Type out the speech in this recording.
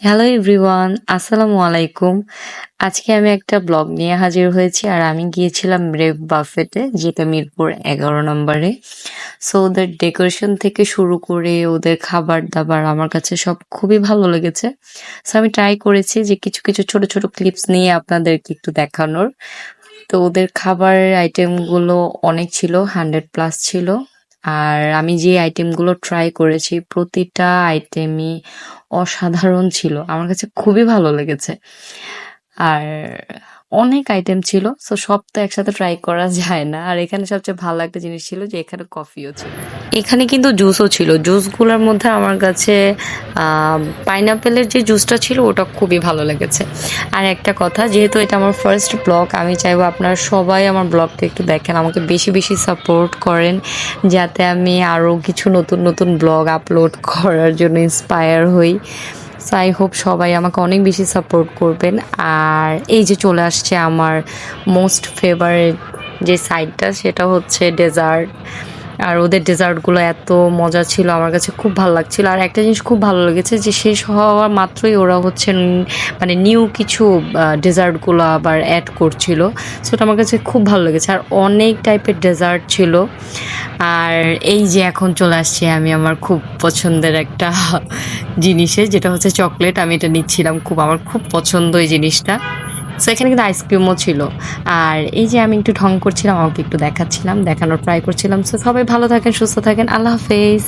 Hello everyone আসসালামু আলাইকুম আজকে আমি একটা ব্লগ নিয়ে হাজির হয়েছি আর আমি গিয়েছিলাম ব্রেভ বাফেটে, যেটা মিরপুর এগারো নম্বরে। সো ওদের ডেকোরেশন থেকে শুরু করে ওদের খাবার দাবার আমার কাছে সব খুবই ভালো লেগেছে। সো আমি ট্রাই করেছি যে কিছু কিছু ছোট ছোট ক্লিপস নিয়ে আপনাদেরকে একটু দেখানোর। তো, ওদের খাবার আইটেমগুলো অনেক ছিল হান্ড্রেড প্লাস ছিল। আর আমি যে আইটেমগুলো ট্রাই করেছি, প্রতিটা আইটেমই অসাধারণ ছিল। আমার কাছে খুবই ভালো লেগেছে। আর অনেক আইটেম ছিল সো সব তো একসাথে ট্রাই করা যায় না। আর এখানে সবচেয়ে ভালো একটা জিনিস ছিল যে এখানে কফিও ছিল। এখানে কিন্তু জুসও ছিল। জুসগুলোর মধ্যে আমার কাছে পাইনাপেলের যে জুসটা ছিল, ওটা খুবই ভালো লেগেছে। আর একটা কথা, যেহেতু এটা আমার ফার্স্ট ব্লগ আমি চাইব আপনারা সবাই আমার ব্লগটা একটু দেখেন, আমাকে বেশি বেশি সাপোর্ট করেন, যাতে আমি আরও কিছু নতুন নতুন ব্লগ আপলোড করার জন্য ইন্সপায়ার হই। সো আই হোপ সবাই আমাকে অনেক বেশি সাপোর্ট করবেন। আর এই যে চলে আসছে আমার মোস্ট ফেভারেট যে সাইডটা সেটা হচ্ছে ডেজার্ট আর ওদের ডেজার্টগুলো এত মজা ছিল, আমার কাছে খুব ভালো লাগছিল। আর একটা জিনিস খুব ভালো লেগেছে যে, শেষ হওয়া মাত্রই ওরা হচ্ছে মানে নিউ কিছু ডেজার্টগুলো আবার অ্যাড করছিল। সেটা আমার কাছে খুব ভালো লেগেছে। আর অনেক টাইপের ডেজার্ট ছিল। আর এই যে এখন চলে আসছি আমি আমার খুব পছন্দের একটা জিনিসে, যেটা হচ্ছে চকলেট আমি এটা নিচ্ছিলাম খুব, আমার খুব পছন্দ এই জিনিসটা। সো এখানে কিন্তু আইসক্রিমও ছিল। আর এই যে আমি একটু ঢং করছিলাম, আমাকে একটু দেখাচ্ছিলাম, দেখানোর ট্রাই করছিলাম। সো সবাই ভালো থাকেন, সুস্থ থাকেন। আল্লাহ হাফেজ।